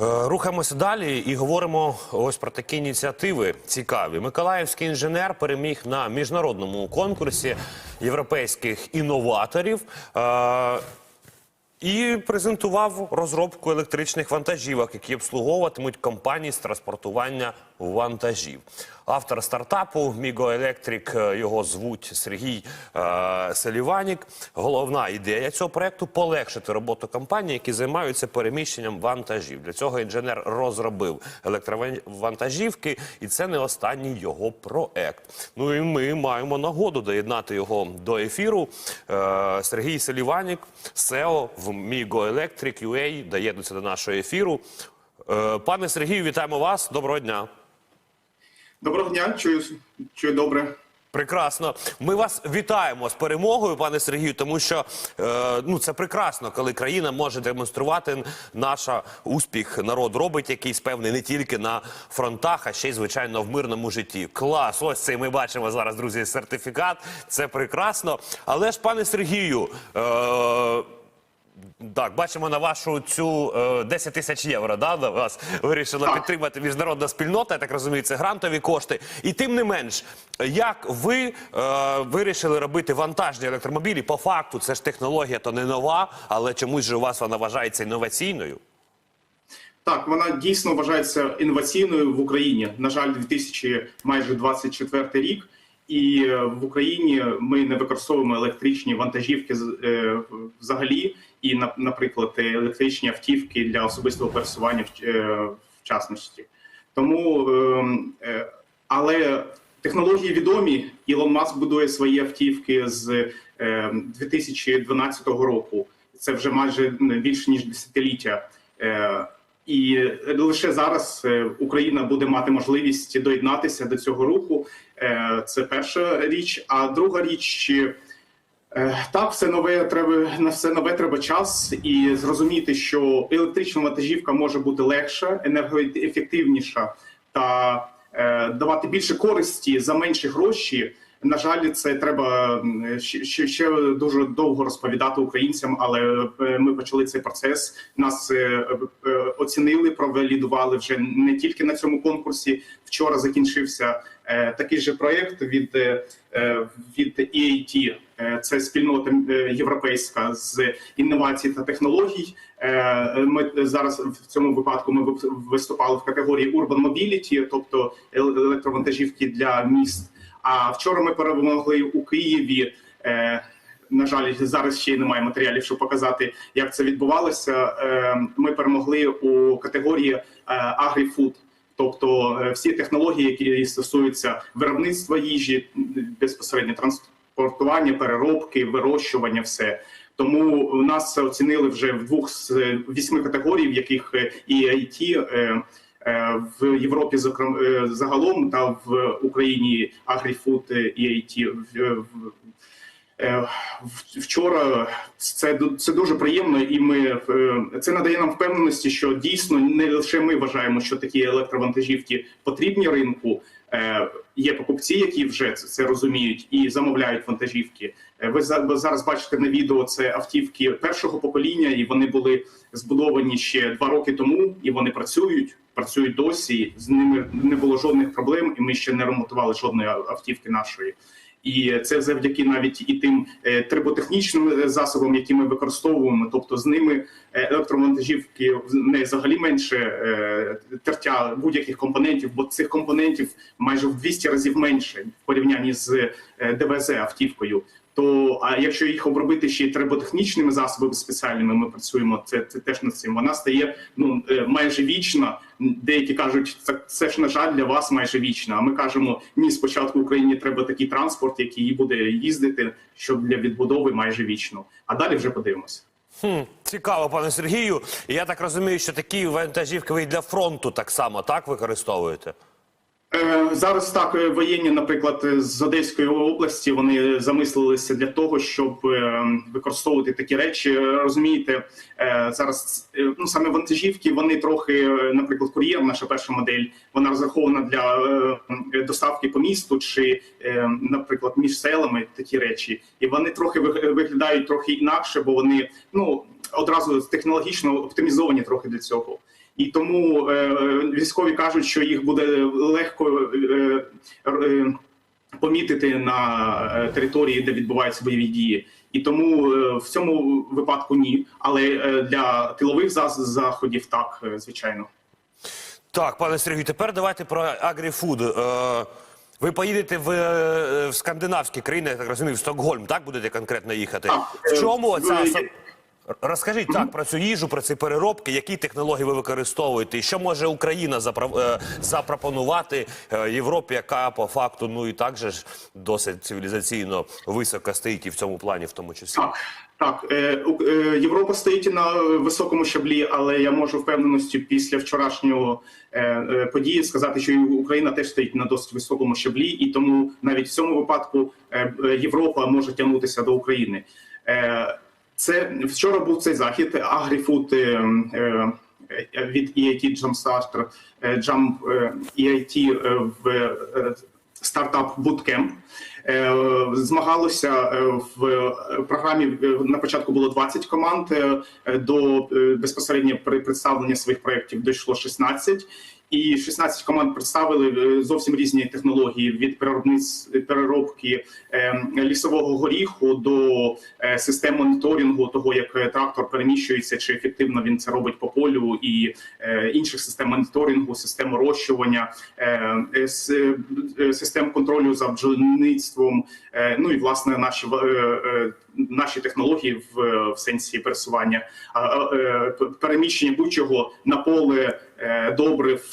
Е, Рухаємося далі і говоримо ось про такі ініціативи цікаві. Миколаївський інженер переміг на міжнародному конкурсі європейських інноваторів. е, і презентував розробку електричних вантажівок, які обслуговуватимуть компанії з транспортування вантажів. Автор стартапу Міго Електрик його звуть Сергій е, Селіванік. Головна ідея цього проекту полегшити роботу компаній, які займаються переміщенням вантажів. Для цього інженер розробив електровантажівки, і це не останній його проект. Ну і ми маємо нагоду доєднати його до ефіру. Е, Сергій Селіванік, SEO в Electric UA, доєднується до нашого ефіру. Е, Пане Сергію, вітаємо вас. Доброго дня. Доброго дня, чую, чую добре. Прекрасно. Ми вас вітаємо з перемогою, пане Сергію, тому що е, ну це прекрасно, коли країна може демонструвати наша успіх. Народ робить якийсь певний не тільки на фронтах, а ще й звичайно в мирному житті. Клас, ось цей ми бачимо зараз, друзі, сертифікат. Це прекрасно. Але ж, пане Сергію. Е, так, бачимо на вашу цю е, 10 тисяч євро. Да, на вас вирішила Так. підтримати міжнародна спільнота. Я так розумію, це грантові кошти. І тим не менш, як ви е, вирішили робити вантажні електромобілі? По факту, це ж технологія, то не нова, але чомусь же у вас вона вважається інноваційною. Так, вона дійсно вважається інноваційною в Україні. На жаль, 2000 майже 24 рік, і е, в Україні ми не використовуємо електричні вантажівки е, взагалі, і на- наприклад, е, електричні автівки для особистого пересування в, е, частності. Тому, ем, е, але технології відомі. Ілон Маск будує свої автівки з е, 2012 року. Це вже майже більше ніж десятиліття. І лише зараз Україна буде мати можливість доєднатися до цього руху. Це перша річ. А друга річ. Е, Так, все нове треба на все нове треба час і зрозуміти, що електрична вантажівка може бути легша, енергоефективніша та е, давати більше користі за менші гроші. На жаль, це треба ще, ще, дуже довго розповідати українцям, але е, ми почали цей процес. Нас е, оцінили, провалідували вже не тільки на цьому конкурсі. Вчора закінчився такий же проект від, е, е, від EIT. Е, Це спільнота е, європейська з інновацій та технологій. Е, Ми зараз в цьому випадку ми виступали в категорії Urban Mobility, тобто електровантажівки для міст. А вчора ми перемогли у Києві. Е, На жаль, зараз ще немає матеріалів, щоб показати, як це відбувалося. Е, Ми перемогли у категорії е, Agri-Food. Тобто е, всі технології, які стосуються виробництва їжі, безпосередньо транспортування, переробки, вирощування, все. Тому нас оцінили вже в двох з е, вісьми категорій, в яких е, і IT в Європі, зокрема загалом, та в Україні е, і IT в- Вчора це це дуже приємно, і ми е, це надає нам впевненості, що дійсно не лише ми вважаємо, що такі електровантажівки потрібні ринку. Е, Є покупці, які вже це, це розуміють і замовляють вантажівки. Е, ви зараз бачите на відео це автівки першого покоління, і вони були збудовані ще два роки тому, і вони працюють, працюють досі. З ними не було жодних проблем, і ми ще не ремонтували жодної автівки нашої. І це завдяки навіть і тим е, триботехнічним е, засобам, які ми використовуємо. Тобто з ними електромонтажівки електровантажівки не взагалі менше е, тертя будь-яких компонентів, бо цих компонентів майже в 200 разів менше в порівнянні з е, ДВЗ автівкою. То а якщо їх обробити ще триботехнічними засобами спеціальними, ми працюємо це, це теж над цим. Вона стає ну е, майже вічна. Деякі кажуть, це, це ж на жаль для вас майже вічна. А ми кажемо, ні, спочатку Україні треба такий транспорт, який буде їздити, щоб для відбудови майже вічно. А далі вже подивимося. Хм, цікаво, пане Сергію. Я так розумію, що такі вантажівки ви і для фронту так само так використовуєте. Е, Зараз так е, воєнні, наприклад, з Одеської області вони замислилися для того, щоб е, використовувати такі речі. Розумієте, зараз ну саме вантажівки, вони трохи, наприклад, кур'єр, наша перша модель, вона розрахована для доставки по місту чи, наприклад, між селами такі речі, і вони трохи виг- виглядають трохи інакше, бо вони ну одразу технологічно оптимізовані трохи для цього. І тому е, військові кажуть, що їх буде легко е, е, помітити на е, території, де відбуваються бойові дії. І тому е, в цьому випадку ні. Але е, для тилових заходів так, е, звичайно. Так, пане Сергію, тепер давайте про агріфуд. Е, ви поїдете в, е, в скандинавські країни, я так розумію, в Стокгольм, так будете конкретно їхати? Так, в е, чому ця розкажіть так про цю їжу, про ці переробки, які технології ви використовуєте, і що може Україна е, запропонувати е, Європі, яка по факту ну і так же ж досить цивілізаційно високо стоїть і в цьому плані, в тому числі. Так. Е, Європа стоїть на високому щаблі, але я можу впевненості після вчорашнього події сказати, що Україна теж стоїть на досить високому щаблі, і тому навіть в цьому випадку Європа може тягнутися до України. Е, Це вчора був цей захід Агріфуд е, е, від EIT Jumpstart, е, Jump е, EIT е, в е, стартап Bootcamp. Е, Змагалося е, в е, програмі. е, На початку було 20 команд. е, е, До е, безпосередньо при представлення своїх проєктів дійшло 16. І 16 команд представили е, зовсім різні технології від переробки е, лісового горіху до е, систем моніторингу того, як е, трактор переміщується, чи ефективно він це робить по полю, і інших систем моніторингу, систем е, систем контролю за бджільництвом. Ну і власне наші наші технології в, е, в сенсі пересування, е, переміщення будь-чого на поле. е, Добрив,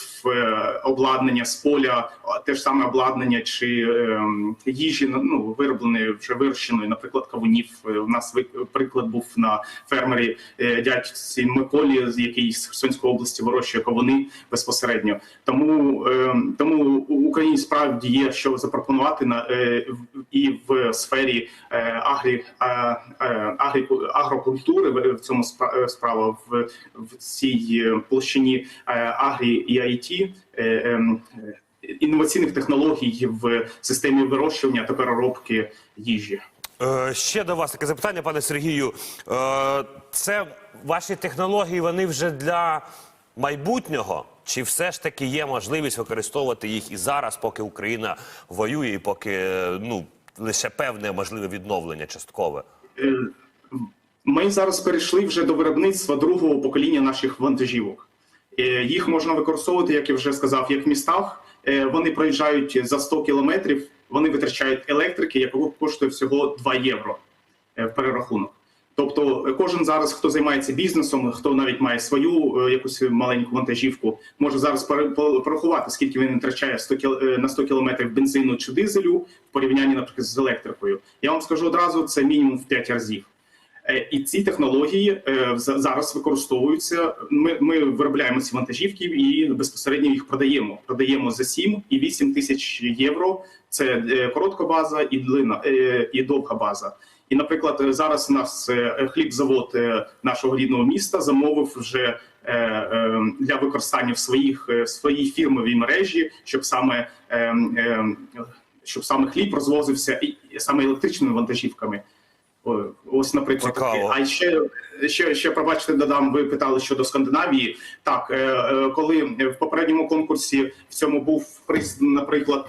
обладнання з поля, те ж саме обладнання чи ем, їжі ну виробленої вже вирощеної, наприклад, кавунів. У нас приклад був на фермері дядьці Миколі, який з Херсонської області вирощує кавуни безпосередньо. Тому ем, тому Україні справді є що запропонувати на і в сфері агрі агрокультури в цьому е, справа в, в цій е, площині е, агрі і IT. ем, Інноваційних технологій в системі вирощування та переробки їжі. Ще до вас таке запитання, пане Сергію. Це ваші технології, вони вже для майбутнього? Чи все ж таки є можливість використовувати їх і зараз, поки Україна воює, і поки ну лише певне можливе відновлення часткове? Е, Ми зараз перейшли вже до виробництва другого покоління наших вантажівок. Е, Їх можна використовувати, як я вже сказав, як в містах. Е, Вони проїжджають за 100 кілометрів, вони витрачають електрики, яку коштує всього 2 євро в перерахунок. Тобто, е, кожен зараз, хто займається бізнесом, хто навіть має свою е, якусь маленьку вантажівку, може зараз порахувати, скільки він витрачає 100 кіл- е, на 100 кілометрів бензину чи дизелю в порівнянні, наприклад, з електрикою. Я вам скажу одразу, це мінімум в 5 разів. І ці технології зараз використовуються. Ми, ми виробляємо ці вантажівки і безпосередньо їх продаємо. Продаємо за 7 і 8 тисяч євро. Це коротка база і длина і довга база. І, наприклад, зараз у нас е, хлібзавод е, нашого рідного міста замовив вже е, для використання в своїх в своїй фірмовій мережі, щоб саме щоб саме хліб розвозився і саме електричними вантажівками. Ось, наприклад, Цікаво. а ще, ще, ще пробачте, додам. Ви питали щодо Скандинавії. Так, коли в попередньому конкурсі в цьому був приз, наприклад,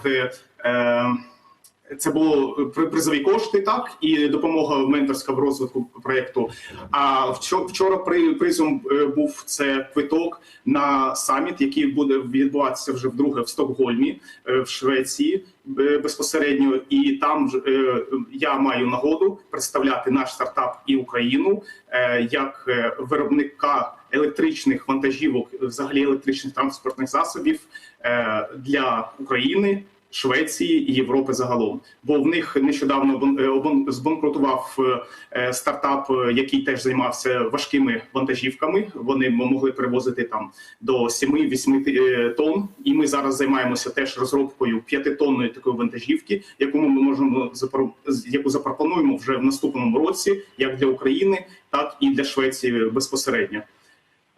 це було при- призові кошти, так і допомога менторська в розвитку проєкту. А вчора, при призом е, був це квиток на саміт, який буде відбуватися вже вдруге в Стокгольмі е, в Швеції е, безпосередньо. І там е, я маю нагоду представляти наш стартап і Україну е, як е, виробника електричних вантажівок, взагалі електричних транспортних засобів е, для України. Швеції і Європи загалом, бо в них нещодавно е, збанкрутував е, стартап, е, який теж займався важкими вантажівками. Вони могли перевозити там до 7-8 е, тонн. І ми зараз займаємося теж розробкою п'ятитонної такої вантажівки, яку ми можемо яку запропонуємо вже в наступному році, як для України, так і для Швеції безпосередньо.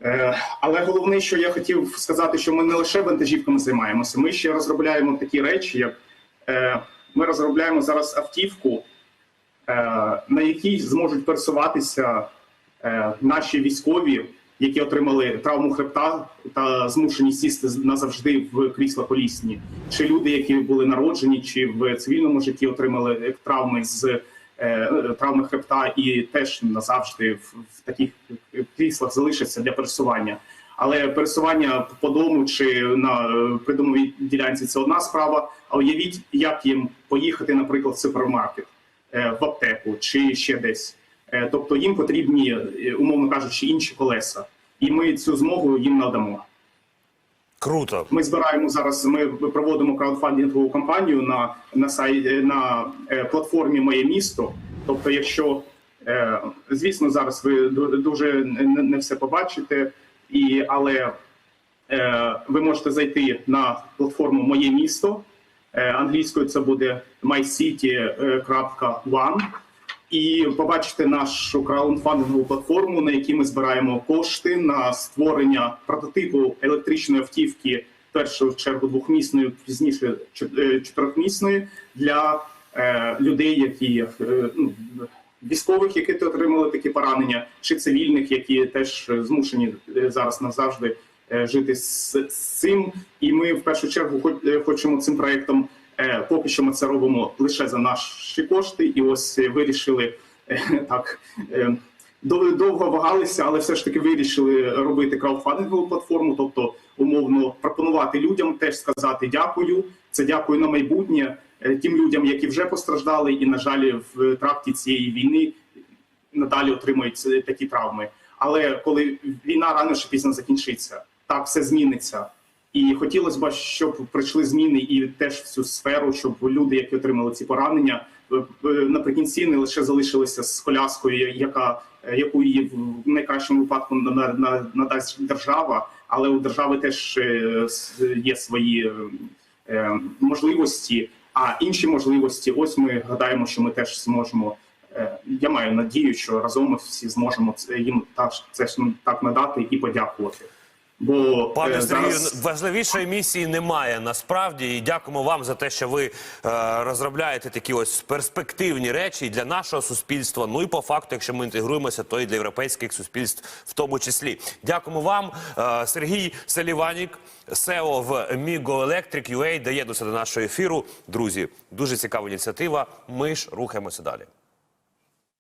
Е, Але головне, що я хотів сказати, що ми не лише вантажівками займаємося. Ми ще розробляємо такі речі, як е, ми розробляємо зараз автівку, е, на якій зможуть пересуватися наші військові які отримали травму хребта та змушені сісти назавжди в крісла колісні, чи люди, які були народжені, чи в цивільному житті отримали травми з травми хребта, і теж назавжди в, в таких кріслах залишаться для пересування. Але пересування по дому чи на е, придомовій ділянці це одна справа. А уявіть, як їм поїхати, наприклад, в супермаркет, е, в аптеку чи ще десь. Е, Тобто їм потрібні, е, умовно кажучи, інші колеса, і ми цю змогу їм надамо. Круто. Ми збираємо зараз. Ми проводимо краудфандингову кампанію на на сайті на е, платформі Моє місто. Тобто, якщо е, звісно, зараз ви дуже не, все побачите, і але е, ви можете зайти на платформу Моє місто. Е, англійською це буде mycity.one і побачите нашу краудфандингову платформу, на якій ми збираємо кошти на створення прототипу електричної автівки, першу чергу двохмісної, пізніше е, чотирьохмісної для е, людей, які е, ну, військових, які отримали такі поранення, чи цивільних, які теж змушені е, зараз назавжди е, жити з, з цим. І ми в першу чергу хоч- хочемо цим проектом. Е, Поки що ми це робимо лише за наші кошти, і ось е, вирішили е, так довго вагалися, але все ж таки вирішили робити краудфандингову платформу, тобто умовно пропонувати людям теж сказати дякую. Це дякую на майбутнє тим людям, які вже постраждали, і на жаль, в тракті цієї війни надалі отримують такі травми. Але коли війна рано чи пізно закінчиться, так все зміниться. І хотілося б, щоб прийшли зміни і теж в цю сферу, щоб люди, які отримали ці поранення, е, е, наприкінці не лише залишилися з коляскою, яка е, яку її в найкращому випадку на- на- надасть держава, але у держави теж є свої можливості. А інші можливості, ось ми гадаємо, що ми теж зможемо. Я маю надію, що разом ми всі зможемо їм так це так надати і подякувати. Бо Пане е, Сергію, зараз важливішої місії немає насправді. І дякуємо вам за те, що ви е, розробляєте такі ось перспективні речі і для нашого суспільства. Ну і по факту, якщо ми інтегруємося, то і для європейських суспільств в тому числі. Дякуємо вам, Е, Сергій Селіванік, SEO в Migo Electric UA, доєднується до нашого ефіру. Друзі, дуже цікава ініціатива. Ми ж рухаємося далі.